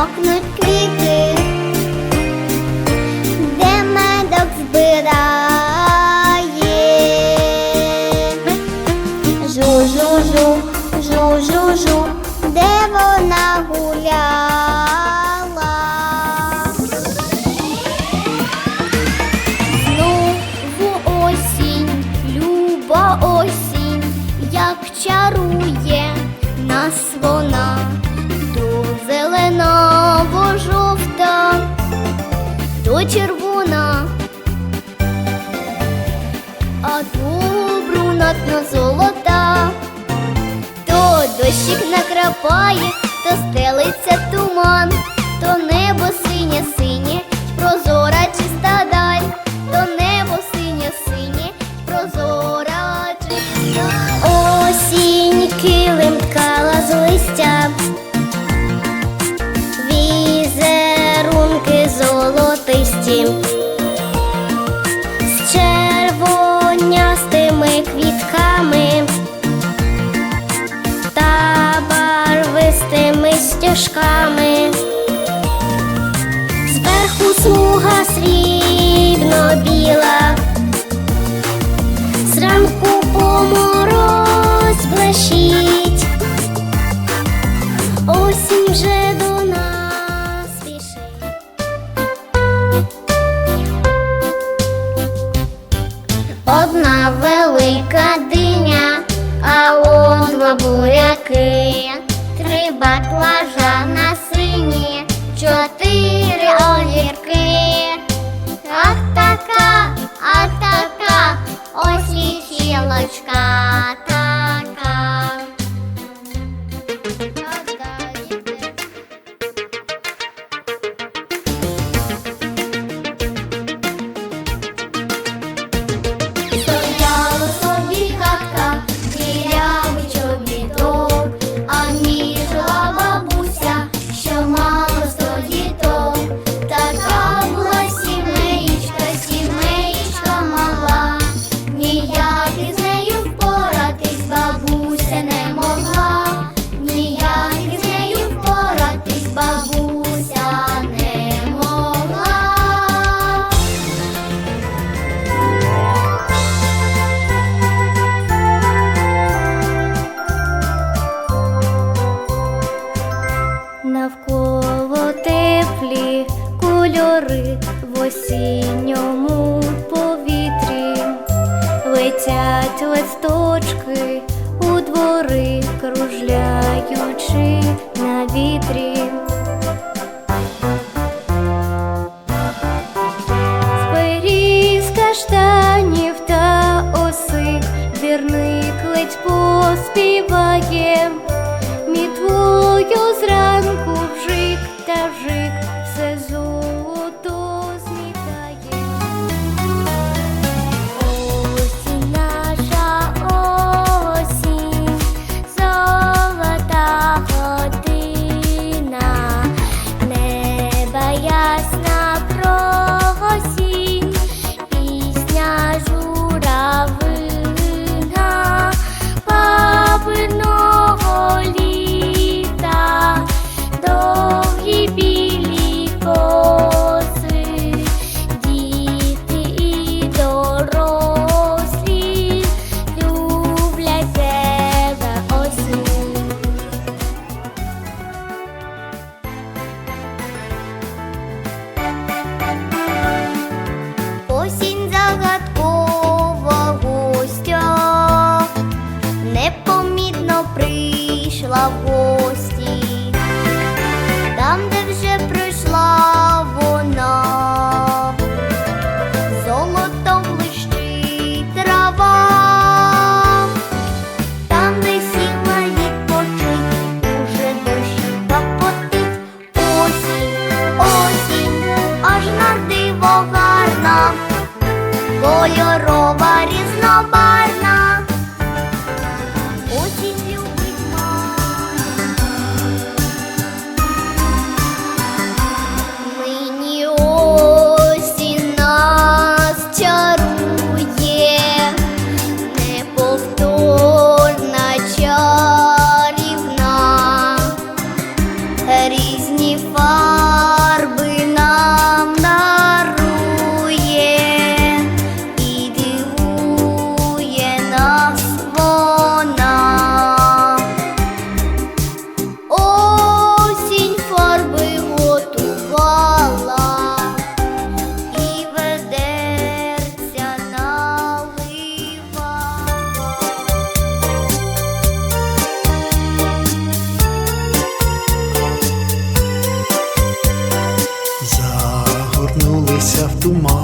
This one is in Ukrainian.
сохнуть квіти, де медок збирає, жу-жу-жу, жу-жу-жу, де вона гуляла. Знову осінь, люба осінь, як чарує нас вона. то червона, а то брунатно золота, то дощик накрапає, то стелиться туман, то небо синє. жовті, з червонястими квітками та барвистими стяжками зверху смуга світ. велика диня, а он два буряки, три баклажана сині, чотири огірки. каштанів та оси, вірник ледь поспіває. yourself too.